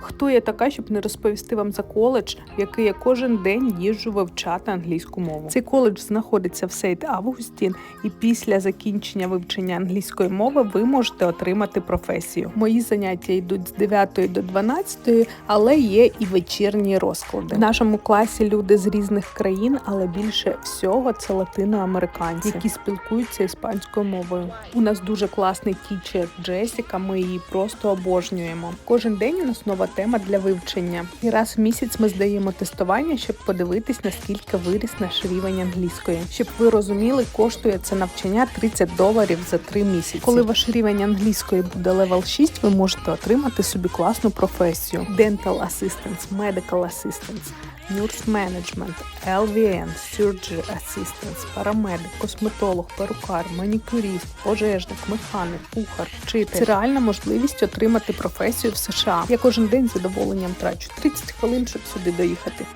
Хто я така, щоб не розповісти вам за коледж, в який я кожен день їжджу вивчати англійську мову? Цей коледж знаходиться в Сейт Августін, і після закінчення вивчення англійської мови ви можете отримати професію. Мої заняття йдуть з 9 до 12, але є і вечірні розклади. В нашому класі люди з різних країн, але більше всього це латиноамериканці, які спілкуються іспанською мовою. У нас дуже класний тічер Джесіка. Ми її просто обожнюємо. Кожен день у нас нова тема для вивчення. І раз в місяць ми здаємо тестування, щоб подивитись, наскільки виріс наш рівень англійської. Щоб ви розуміли, коштує це навчання 30 доларів за 3 місяці. Коли ваш рівень англійської буде левел 6, ви можете отримати собі класну професію: Dental Assistance, Medical Assistance, Nurse Management, LVN, Surgery Assistance, парамедик, косметолог, перукар, манікюріст, пожежник, механик, кухар, вчитель. Це реальна можливість отримати професію в США. Я кожен день задоволенням трачу 30 хвилин, щоб сюди доїхати.